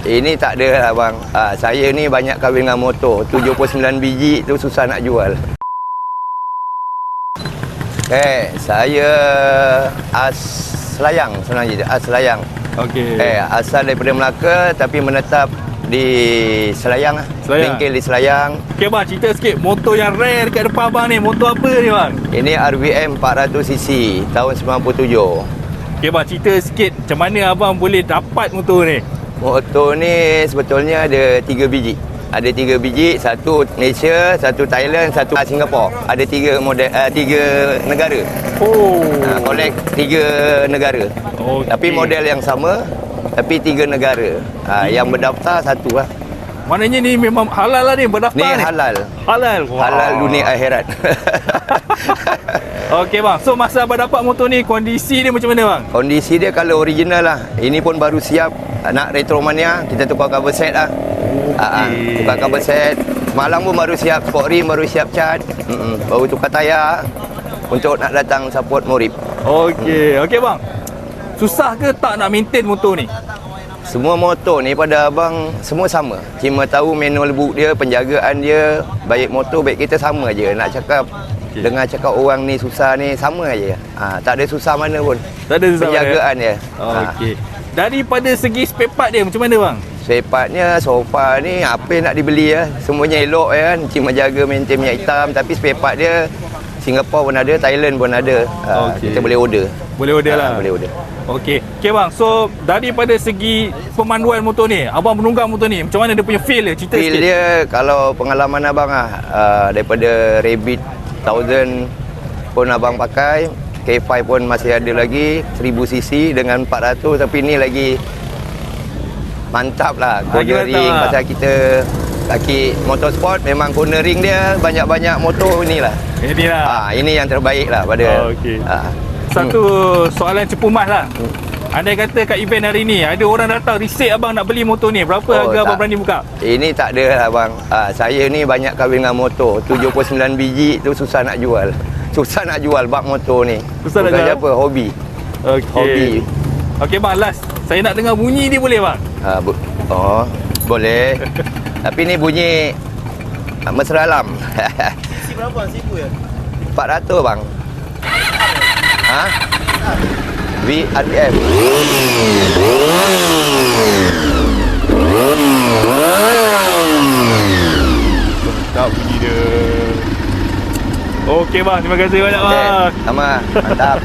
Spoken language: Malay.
Ini tak ada lah bang. Ah, saya ni banyak kahwin dengan motor. 79 biji tu susah nak jual. Eh, saya as Selayang sebenarnya. As Selayang. Okey. Eh, asal daripada Melaka tapi menetap di Selayang. lah. Selayang. Bengkel di Selayang. Okey bang, cerita sikit motor yang rare dekat depan abang ni. Motor apa ni bang? Ini RVM 400cc tahun 97. Okey bang, cerita sikit macam mana abang boleh dapat motor ni? Motor ni sebetulnya ada tiga biji. Ada tiga biji, satu Malaysia, satu Thailand, satu Singapura. Ada tiga model, uh, tiga negara. Oh. Uh, oleh tiga negara. Okey. Tapi model yang sama, tapi tiga negara. Uh, yang berdaftar satu lah. Maknanya ni memang halal lah ni berdaftar Ni ni. halal. Halal. Wah. Halal dunia akhirat. Okey bang, so masa abang dapat motor ni kondisi dia macam mana bang? Kondisi dia kalau original lah. Ini pun baru siap. Nak Retromania, kita tukar cover set lah. Ah, ah, Okey. tukar cover set. Malang pun baru siap. Sport rim baru siap cat. Mm-mm. Baru tukar tayar. Untuk nak datang support Morib. Okey, okey bang. Susah ke tak nak maintain motor ni? Semua motor ni pada abang semua sama. Cuma tahu manual book dia, penjagaan dia, baik motor baik kita sama je. Nak cakap Okey. dengar cakap orang ni susah ni sama aje. Ha, tak ada susah mana pun. Tak ada susah Penjagaan dia. Ha. Okey. Daripada segi spare part dia macam mana bang? Sepatnya sofa ni apa yang nak dibeli ya. Semuanya elok ya kan. Cuma jaga maintain minyak hitam tapi spare part dia Singapura pun ada, Thailand pun ada. Ha, Okey. kita boleh order. Boleh order Ha, lah. Boleh order. Okey. Okey bang, so daripada segi pemanduan motor ni, abang menunggang motor ni, macam mana dia punya feel dia? Cerita Feel sikit. dia kalau pengalaman abang ah uh, daripada Rabbit 1000 pun abang pakai K5 pun masih ada lagi 1000cc dengan 400 tapi ni lagi mantap lah Lagi corner mantap ring lah. pasal kita kaki motorsport memang corner ring dia banyak-banyak motor ni lah Ini lah. ah ini yang terbaik lah pada Oh, okey. ah. Satu soalan cepu mas lah. Andai kata kat event hari ni ada orang datang risik abang nak beli motor ni, berapa Oh, harga abang tak. berani buka? Ini tak ada lah bang. Ah, saya ni banyak kahwin dengan motor. 79 biji tu susah nak jual. Susah nak jual bak motor ni. Susah nak jual? apa, hobi. Okey. Hobi. Okey bang, last. Saya nak dengar bunyi dia boleh bang? Ah, bu- oh, boleh. Tapi ni bunyi ah, mesra alam. Isi berapa? Seribu ya? 400 bang. Ha? Tak bunyi dia. Okey bang, terima kasih banyak Okay, bang. sama. Mantap.